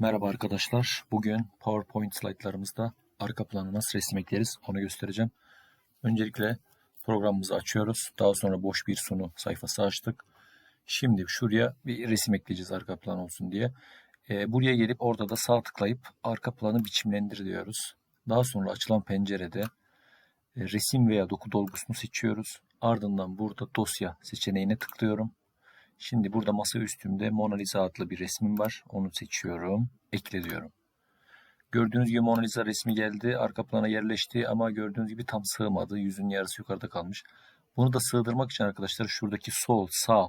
Merhaba arkadaşlar. Bugün PowerPoint slaytlarımızda arka planı nasıl resim ekleriz onu göstereceğim. Öncelikle programımızı açıyoruz. Daha sonra boş bir sunu sayfası açtık. Şimdi şuraya bir resim ekleyeceğiz arka plan olsun diye. Ee, buraya gelip orada da sağ tıklayıp arka planı biçimlendir diyoruz. Daha sonra açılan pencerede e, resim veya doku dolgusunu seçiyoruz. Ardından burada dosya seçeneğine tıklıyorum. Şimdi burada masa üstümde Mona Lisa adlı bir resmim var. Onu seçiyorum. Ekle diyorum. Gördüğünüz gibi Mona Lisa resmi geldi. Arka plana yerleşti ama gördüğünüz gibi tam sığmadı. Yüzün yarısı yukarıda kalmış. Bunu da sığdırmak için arkadaşlar şuradaki sol, sağ,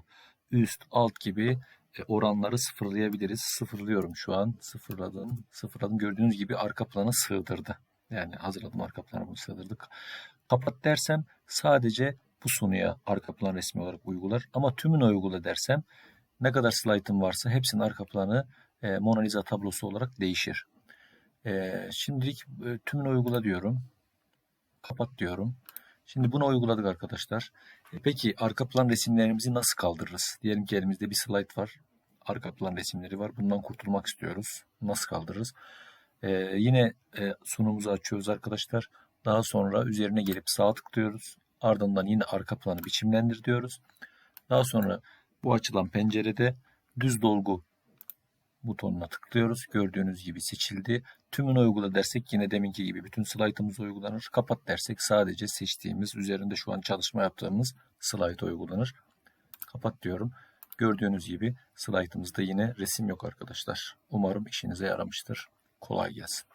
üst, alt gibi e, oranları sıfırlayabiliriz. Sıfırlıyorum şu an. Sıfırladım. Sıfırladım. Gördüğünüz gibi arka planı sığdırdı. Yani hazırladım arka planı bunu sığdırdık. Kapat dersem sadece bu sunuya arka plan resmi olarak uygular. Ama tümünü uygula dersem ne kadar slaytım varsa hepsinin arka planı e, Mona Lisa tablosu olarak değişir. E, şimdilik e, tümünü uygula diyorum. Kapat diyorum. Şimdi bunu uyguladık arkadaşlar. E, peki arka plan resimlerimizi nasıl kaldırırız? Diyelim ki elimizde bir slayt var. Arka plan resimleri var. Bundan kurtulmak istiyoruz. Nasıl kaldırırız? E, yine e, sunumuzu açıyoruz arkadaşlar. Daha sonra üzerine gelip sağ tıklıyoruz. Ardından yine arka planı biçimlendir diyoruz. Daha sonra bu açılan pencerede düz dolgu butonuna tıklıyoruz. Gördüğünüz gibi seçildi. Tümünü uygula dersek yine deminki gibi bütün slaytımız uygulanır. Kapat dersek sadece seçtiğimiz üzerinde şu an çalışma yaptığımız slayt uygulanır. Kapat diyorum. Gördüğünüz gibi slaytımızda yine resim yok arkadaşlar. Umarım işinize yaramıştır. Kolay gelsin.